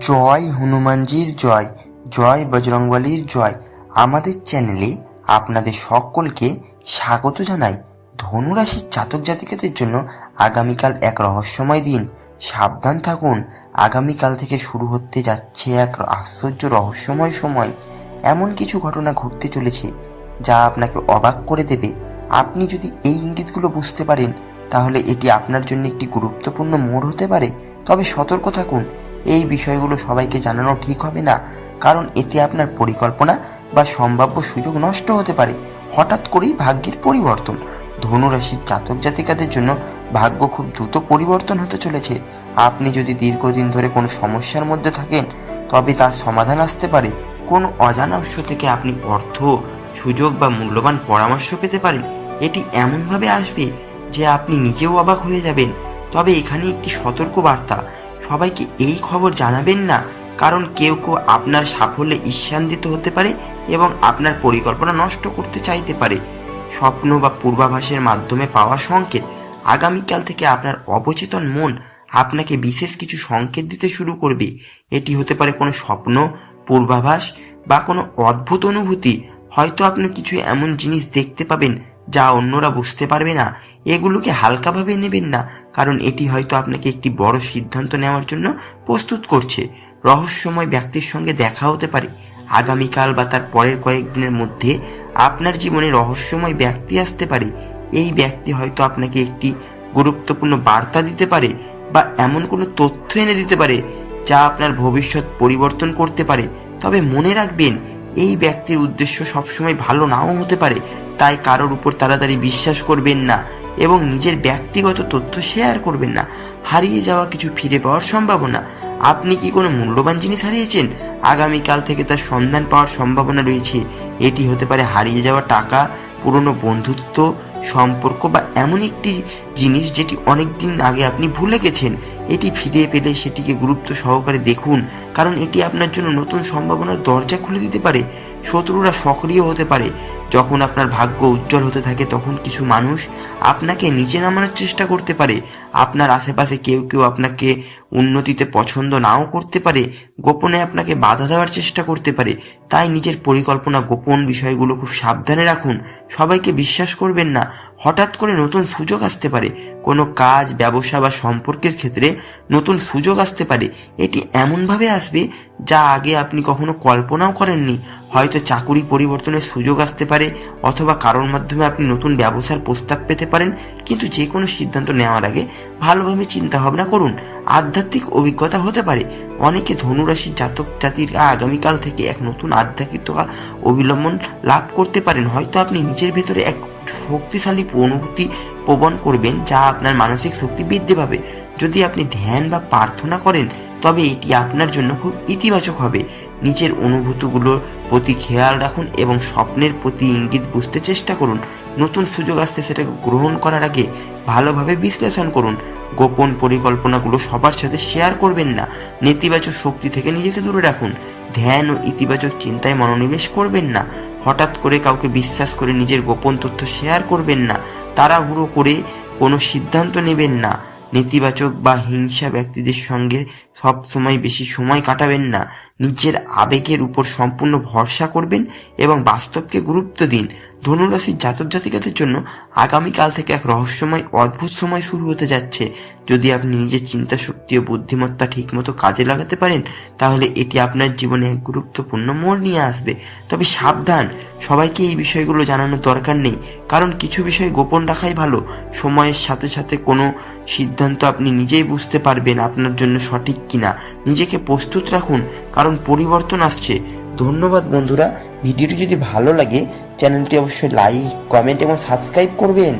জয় হনুমানজির জয় জয় বজরংবলীর জয়। আমাদের চ্যানেলে আপনাদের সকলকে স্বাগত জানাই ধনুরাশির জাতক জাতিকাদের জন্য আগামীকাল এক রহস্যময় দিন। সাবধান থাকুন, আগামীকাল থেকে শুরু হতে যাচ্ছে এক আশ্চর্য রহস্যময় সময়। এমন কিছু ঘটনা ঘটতে চলেছে যা আপনাকে অবাক করে দেবে। আপনি যদি এই ইঙ্গিতগুলো বুঝতে পারেন, তাহলে এটি আপনার জন্য একটি গুরুত্বপূর্ণ মোড় হতে পারে। তবে সতর্ক থাকুন এই বিষয়গুলো সবাইকে জানানো ঠিক হবে না, কারণ এতে আপনার পরিকল্পনা বা সম্ভাব্য সুযোগ নষ্ট হতে পারে। হঠাৎ করেই ভাগ্যের পরিবর্তন। ধনুরাশির জাতক জাতিকাদের জন্য ভাগ্য খুব দ্রুত পরিবর্তন হতে চলেছে। আপনি যদি দীর্ঘদিন ধরে কোনো সমস্যার মধ্যে থাকেন, তবে তার সমাধান আসতে পারে। কোনো অজানা উৎস থেকে আপনি অর্থ, সুযোগ বা মূল্যবান পরামর্শ পেতে পারেন। এটি এমনভাবে আসবে যে আপনি নিজেও অবাক হয়ে যাবেন। তবে এখানে একটি সতর্ক বার্তা। সবাইকে এই খবর জানাবেন না। কারণ কেউ কেউ আপনার সাফল্যে ঈর্ষান্বিত হতে পারে এবং আপনার পরিকল্পনা নষ্ট করতে চাইতে পারে। স্বপ্ন বা পূর্বাভাসের মাধ্যমে পাওয়া সংকেত, আগামীকাল থেকে আপনার অবচেতন মন আপনাকে বিশেষ কিছু সংকেত দিতে শুরু করবে। এটি হতে পারে কোনো স্বপ্ন, পূর্বাভাস বা কোনো অদ্ভুত অনুভূতি। হয়তো আপনি কিছু এমন জিনিস দেখতে পাবেন যা অন্যরা বুঝতে পারবে না। এগুলোকে হালকাভাবে নেবেন না। কারণ এটি হয়তো আপনাকে একটি বড় সিদ্ধান্ত নেওয়ার জন্য প্রস্তুত করছে। রহস্যময় ব্যক্তির সঙ্গে দেখা হতে পারে। আগামীকাল বা তার পরের কয়েকদিনের মধ্যে আপনার জীবনে রহস্যময় ব্যক্তি আসতে পারে। এই ব্যক্তি হয়তো আপনাকে একটি গুরুত্বপূর্ণ বার্তা দিতে পারে বা এমন কোনো তথ্য এনে দিতে পারে যা আপনার ভবিষ্যৎ পরিবর্তন করতে পারে। তবে মনে রাখবেন, এই ব্যক্তির উদ্দেশ্য সবসময় ভালো নাও হতে পারে, তাই কারোর উপর তাড়াতাড়ি বিশ্বাস করবেন না। এবং নিজের ব্যক্তিগত তথ্য শেয়ার করবেন না। হারিয়ে যাওয়া কিছু ফিরে পাওয়ার সম্ভাবনা। আপনি কি কোনো মূল্যবান জিনিস হারিয়েছেন? আগামীকাল থেকে তার সন্ধান পাওয়ার সম্ভাবনা রয়েছে। এটি হতে পারে হারিয়ে যাওয়া টাকা, পুরনো বন্ধুত্ব, সম্পর্ক বা এমন একটি জিনিস যেটি অনেক দিন আগে আপনি ভুলে গেছেন। এটি ফিরে পেলে সেটিকে গুরুত্ব সহকারে দেখুন, কারণ এটি আপনার জন্য নতুন সম্ভাবনার দরজা খুলে দিতে পারে। শত্রুরা সক্রিয় হতে পারে। যখন আপনার ভাগ্য উজ্জ্বল হতে থাকে, তখন কিছু মানুষ আপনাকে নিচে নামানোর চেষ্টা করতে পারে। আপনার আশেপাশে কেউ কেউ আপনাকে উন্নতিতে পছন্দ নাও করতে পারে। গোপনে আপনাকে বাধা দেওয়ার চেষ্টা করতে পারে। তাই নিজের পরিকল্পনা গোপন বিষয়গুলো খুব সাবধানে রাখুন। সবাইকে বিশ্বাস করবেন না। হঠাৎ করে নতুন সুযোগ আসতে পারে। কোনো কাজ, ব্যবসা বা সম্পর্কের ক্ষেত্রে নতুন সুযোগ আসতে পারে। এটি এমনভাবে আসবে যা আগে আপনি কখনো কল্পনাও করেননি। হয়তো চাকুরি পরিবর্তনের সুযোগ আসতে পারে অথবা কারোর মাধ্যমে আপনি নতুন ব্যবসার প্রস্তাব পেতে পারেন। কিন্তু যে কোনো সিদ্ধান্ত নেওয়ার আগে ভালোভাবে চিন্তা ভাবনা করুন। আধ্যাত্মিক অভিজ্ঞতা হতে পারে। অনেকে ধনুরাশির জাতক জাতিরা আগামীকাল থেকে এক নতুন আধ্যাত্মিকতা অবলম্বন লাভ করতে পারেন। হয়তো আপনি নিজের ভেতরে এক শক্তিশালী অনুভূতি প্রবণ করবেন যা আপনার মানসিক শক্তি বৃদ্ধি পাবে। যদি আপনি ধ্যান বা প্রার্থনা করেন, তবে এটি আপনার জন্য খুব ইতিবাচক হবে। নিজের অনুভূতিগুলোর প্রতি খেয়াল রাখুন এবং স্বপ্নের প্রতি ইঙ্গিত বুঝতে চেষ্টা করুন। নতুন সুযোগ আসতে সেটাকে গ্রহণ করার আগে ভালোভাবে বিশ্লেষণ করুন। গোপন পরিকল্পনাগুলো সবার সাথে শেয়ার করবেন না। নেতিবাচক শক্তি থেকে নিজেকে দূরে রাখুন। ধ্যান ও ইতিবাচক চিন্তায় মনোনিবেশ করবেন না। হঠাৎ করে কাউকে বিশ্বাস করে নিজের গোপন তথ্য শেয়ার করবেন না। তাড়াহুড়ো করে কোনো সিদ্ধান্ত নেবেন না। নেতিবাচক বা হিংসা ব্যক্তিদের সঙ্গে সব সময় বেশি সময় কাটাবেন না। নিজের আবেগের উপর সম্পূর্ণ ভরসা করবেন এবং বাস্তবকে গুরুত্ব দিন। ধনুরাশির জাতক জাতিকাদের জন্য আগামীকাল থেকে এক রহস্যময়, অদ্ভুত সময় শুরু হতে যাচ্ছে। যদি আপনি নিজের চিন্তা, শক্তি ও বুদ্ধিমত্তা ঠিকমতো কাজে লাগাতে পারেন, তাহলে এটি আপনার জীবনে এক গুরুত্বপূর্ণ মোড় নিয়ে আসবে। তবে সাবধান, সবাইকে এই বিষয়গুলো জানানোর দরকার নেই। কারণ কিছু বিষয় গোপন রাখাই ভালো। সময়ের সাথে সাথে কোনো সিদ্ধান্ত আপনি নিজেই বুঝতে পারবেন আপনার জন্য সঠিক কিনা নিজেকে প্রস্তুত রাখুন, কারণ পরিবর্তন আসছে। ধন্যবাদ বন্ধুরা, ভিডিওটি যদি ভালো লাগে, চ্যানেলটি অবশ্যই লাইক কমেন্ট এবং সাবস্ক্রাইব করবেন।